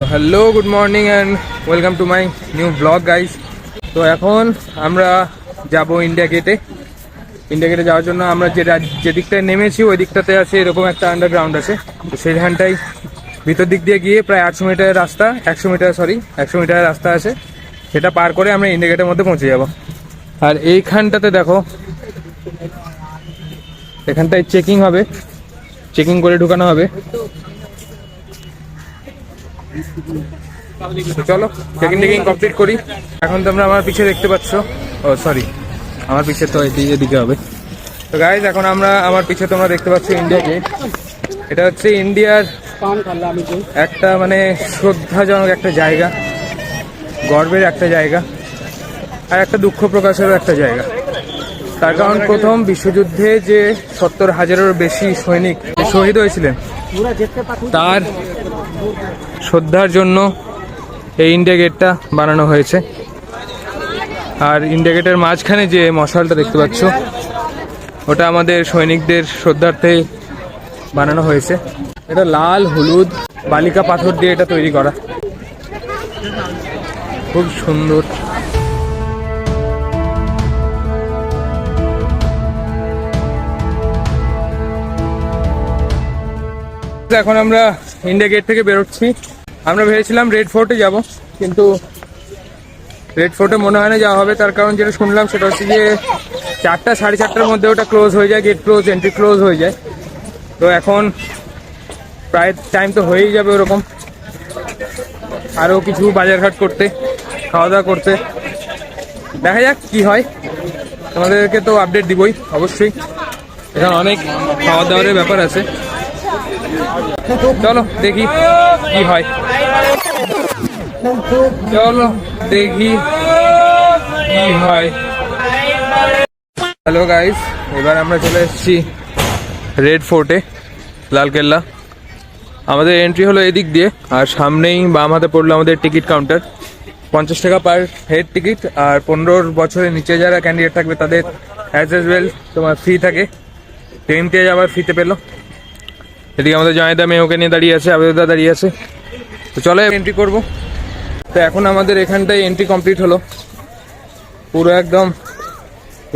Hello good morning and welcome to my new blog guys তো এখন আমরা যাব ইন্ডিয়া গেটে ইন্ডিয়া গেটে যাওয়ার জন্য আমরা যে রাজ- যে দিকটায় নেমেছি, ওই দিকটাতে আছে এরকম একটা আন্ডারগ্রাউন্ড আছে। তো সেইখানটাই ভিতর দিক দিয়ে গিয়ে প্রায় আটশো মিটারের রাস্তা, একশো মিটার সরি একশো মিটারের রাস্তা আছে। সেটা পার করে আমরা ইন্ডিয়া গেটের মধ্যে পৌঁছে যাব। আর এইখানটাতে দেখো, এখানটায় চেকিং হবে। চেকিং করে ঢুকানো হবে। তো চলো চেকিং টেকিং কমপ্লিট করি। এখন তোমরা আমার পিছে দেখতে পাচ্ছ। ও সরি আমার পিছে তো এদিকে হবে। তো গাইজ এখন আমরা আমার পিছে তোমরা দেখতে পাচ্ছ ইন্ডিয়া গেট এটা হচ্ছে ইন্ডিয়ার একটা মানে শ্রদ্ধাজনক একটা জায়গা, গর্বের একটা জায়গা, আর একটা দুঃখ প্রকাশেরও একটা জায়গা। তার কারণ প্রথম বিশ্বযুদ্ধে যে সত্তর হাজারেরও বেশি সৈনিক শহীদ হয়েছিলেন, তার শ্রদ্ধার জন্য এই ইন্ডিয়া গেটটা বানানো হয়েছে। আর ইন্ডিয়া গেটের মাঝখানে যে মশালটা দেখতে পাচ্ছ, ওটা আমাদের সৈনিকদের শ্রদ্ধার্থে বানানো হয়েছে। এটা লাল, হলুদ, বালিকা পাথর দিয়ে এটা তৈরি করা। খুব সুন্দর। এখন আমরা ইন্ডিয়া গেট থেকে বেরোচ্ছি। আমরা ভেবেছিলাম রেড ফোর্টে যাব, কিন্তু রেড ফোর্টে মনে হয় না যাওয়া হবে। তার কারণ যেটা শুনলাম সেটা হচ্ছে যে চারটা, সাড়ে চারটার মধ্যে ওটা ক্লোজ হয়ে যায় গেট ক্লোজ এন্ট্রি ক্লোজ হয়ে যায়। তো এখন প্রায় টাইম তো হয়েই যাবে ওরকম। আরও কিছু বাজারঘাট করতে খাওয়া দাওয়া করতে। দেখা যাক কি হয়। তোমাদেরকে তো আপডেট দিবই, অবশ্যই। এখানে অনেক খাওয়া দাওয়ারের ব্যাপার আছে। চলো দেখি কি হয়। চলো দেখি কি হয়। হ্যালো গাইস এবার আমরা চলে এসেছি রেড ফোর্টে লালকেল্লা। আমাদের এন্ট্রি হলো এদিক দিয়ে, আর সামনেই বাম হাতে পড়ল আমাদের টিকিট কাউন্টার পঞ্চাশ টাকা পার হেড টিকিট আর পনেরোর বছরের নিচে যারা ক্যান্ডিডেট থাকবে তাদের অ্যাজ এজ ওয়েল তোমার ফ্রি থাকে। টেনতে আবার ফ্রিতে পেল। এদিকে আমাদের জয়দা মেয়ে ওকে নিয়ে দাঁড়িয়ে আছে, আবেদা দাঁড়িয়ে আছে। তো চলো এন্ট্রি করব। তো এখন আমাদের এখানটায় এন্ট্রি কমপ্লিট হলো। পুরো একদম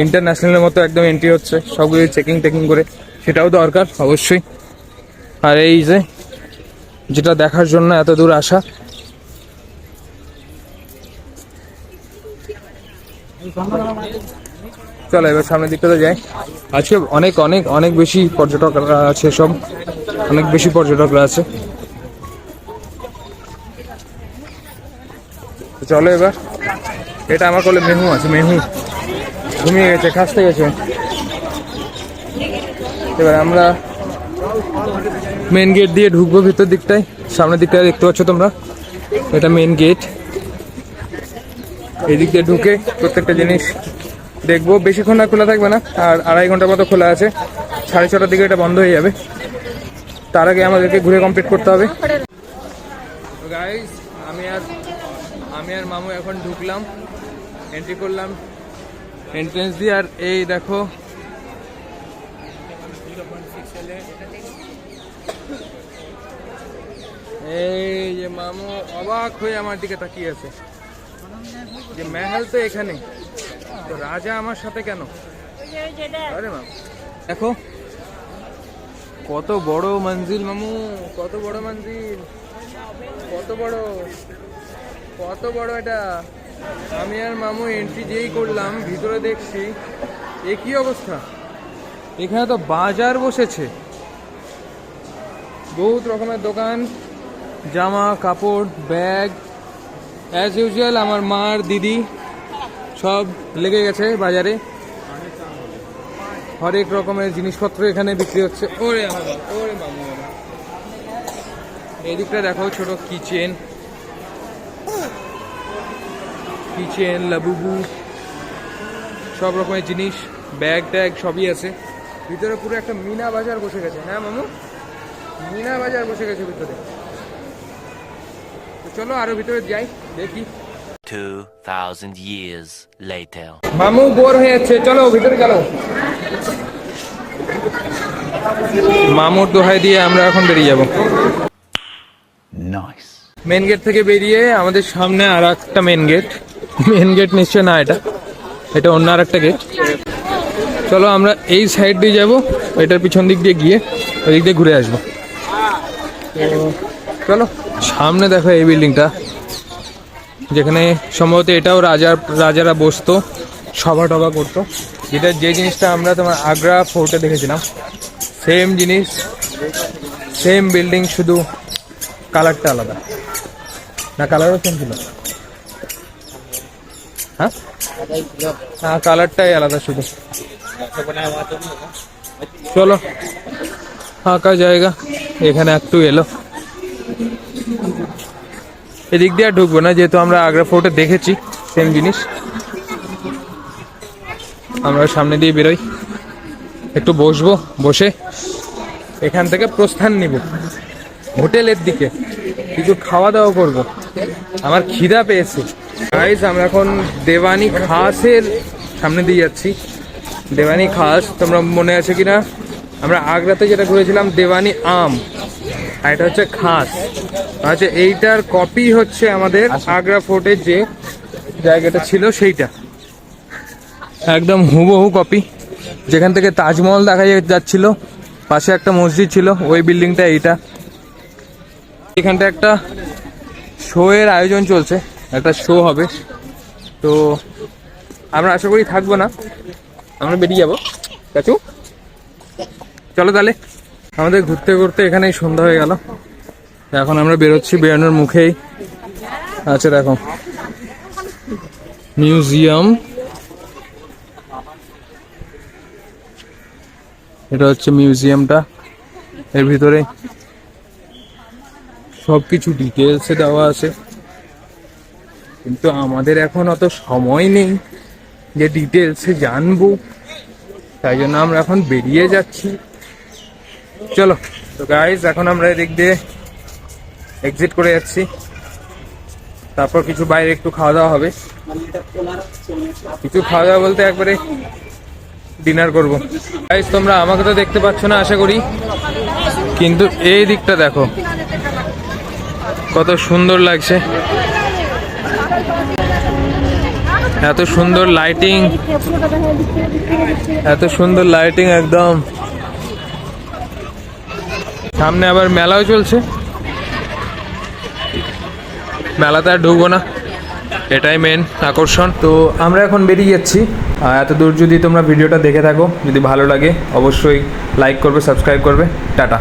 ইন্টারন্যাশনালের মতো একদম এন্ট্রি হচ্ছে। সবগুলো চেকিং টেকিং করে। সেটাও দরকার, অবশ্যই। আর এই যে, যেটা দেখার জন্য এত দূর আসা। চলো, এবার সামনের দিকটাতে যাই। আজকে অনেক অনেক অনেক বেশি পর্যটকরা আছে সব। অনেক বেশি পর্যটকরা আছে। চলো এবার। এটা আমার কোলে মেহু আছে, মেহু। ঘুমিয়ে গেছে, খাসতে গেছে। এবার আমরা মেন গেট দিয়ে ঢুকবো ভিতর দিকটায়। সামনের দিকটায় দেখতে পাচ্ছ তোমরা? এটা মেন গেট এই দিক দিয়ে ঢুকে প্রত্যেকটা জিনিস দেখব। বেশিক্ষণ আর খোলা থাকবে না, আর আড়াই ঘণ্টার মতো খোলা আছে। সাড়ে ছটার দিকে এটা বন্ধ হয়ে যাবে। তার আগে আমাদেরকে ঘুরে কমপ্লিট করতে হবে। গাইস আমি আর আমি আর মামু এখন ঢুকলাম এন্ট্রি করলাম এন্ট্রেন্স দিয়ে। আর এই দেখো এই যে মামু অবাক হয়ে আমার দিকে তাকিয়ে আছে। যে মেহাল তো এখানে তো রাজা আমার সাথে কেন? আরে মাম। দেখো কত বড় মঞ্জিল, মামু? কত বড় মঞ্জিল? কত বড়? কত বড় এটা? আমি আর মামু এন্ট্রি যেই করলাম, ভিতরে দেখছি, এ কি অবস্থা? এখানে তো বাজার বসেছে। বহুত রকমের দোকান, জামা, কাপড়, ব্যাগ অ্যাজ ইউজুয়াল আমার মার, দিদি, সব লেগে গেছে বাজারে। হরেক রকমের জিনিসপত্র এখানে বিক্রি হচ্ছে। ওরে ওরে এদিকটা দেখো ছোট কিচেন কিচেন লাবুবু সব রকমের জিনিস ব্যাগ ট্যাগ সবই আছে। ভিতরে পুরো একটা মিনা বাজার বসে গেছে। হ্যাঁ মামু? মিনা বাজার বসে গেছে ভিতরে। চলো আরও ভিতরে যাই, দেখি। 2,000 years later. মামু বোর হয়ে যাচ্ছে চলো ভিতরে চলো মামুর দোহাই দিয়ে আমরা এখন বেরিয়ে যাব Nice. মেন গেট থেকে বেরিয়ে আমাদের সামনে আর একটা মেন গেট মেন গেট নিশ্চয় না এটা এটা অন্য আর একটা গেট চলো আমরা এই সাইড দিয়ে যাব এটার পিছন দিক দিয়ে গিয়ে ওই দিক দিয়ে ঘুরে আসব চলো সামনে দেখো এই বিল্ডিংটা যেখানে সম্ভবত এটাও রাজার রাজারা বসতো, সভা টভা করতো। যেটা যে জিনিসটা আমরা তোমার আগ্রা ফোর্টে দেখেছিলাম সেম জিনিস সেম বিল্ডিং শুধু কালারটা আলাদা। না কালারও সেম ছিল। হ্যাঁ? হ্যাঁ কালারটাই আলাদা শুধু। চলো, ফাঁকা জায়গা, এখানে একটু এলো। এদিক দিয়ে আর ঢুকবো না, যেহেতু আমরা আগ্রা ফোর্টে দেখেছি সেম জিনিস। আমরা সামনে দিয়ে বেরোই। একটু বসবো, বসে এখান থেকে প্রস্থান নিব। হোটেলের দিকে কিছু খাওয়া দাওয়া করব। আমার খিদা পেয়েছে। গাইস আমরা এখন দেওয়ানি খাসের সামনে দিয়ে যাচ্ছি। দেওয়ানি খাস, তোমরা মনে আছে কিনা? আমরা আগ্রাতে যেটা ঘুরেছিলাম, দেওয়ানি আম। আর এটা হচ্ছে খাস। আচ্ছা এইটার কপি হচ্ছে আমাদের আগ্রা ফোর্টের যে জায়গাটা ছিল সেইটা। একদম হুবহু কপি যেখান থেকে তাজমহল দেখা যাচ্ছিল পাশে একটা মসজিদ ছিল ওই বিল্ডিংটা এইটা। এখানটা একটা শো এর আয়োজন চলছে একটা শো হবে। তো আমরা আশা করি থাকব না। আমরা বেরিয়ে যাব। কাচু চলো তাহলে। আমাদের ঘুরতে ঘুরতে এখানেই সন্ধ্যা হয়ে গেল। এখন আমরা বেরোচ্ছি বেরোনোর মুখেই। আচ্ছা দেখো। মিউজিয়াম। এটা হচ্ছে মিউজিয়ামটা। এর ভিতরে সব কিছু ডিটেলসে দেওয়া আছে। কিন্তু আমাদের এখন অত সময় নেই যে ডিটেলসে জানব। তাই জন্য আমরা এখন বেরিয়ে যাচ্ছি। চলো। তো গাইজ এখন আমরা এদিক দিয়ে এক্সিট করে যাচ্ছি। তারপর কিছু বাইরে একটু খাওয়া দাওয়া হবে। কিছু খাওয়া দাওয়া বলতে একবারে ডিনার করব। তোমরা আমাকে তো দেখতে পাচ্ছ না, আশা করি। কিন্তু এই দিকটা দেখো। কত সুন্দর লাগছে। এত সুন্দর লাইটিং এত সুন্দর লাইটিং একদম। সামনে আবার মেলাও চলছে। মেলাতে আর ঢুকবো না। এটাই মেন আকর্ষণ। তো আমরা এখন বেরিয়ে যাচ্ছি। এত দূর যদি তোমরা ভিডিওটা দেখে থাকো, যদি ভালো লাগে, অবশ্যই লাইক করবে সাবস্ক্রাইব করবে। টাটা।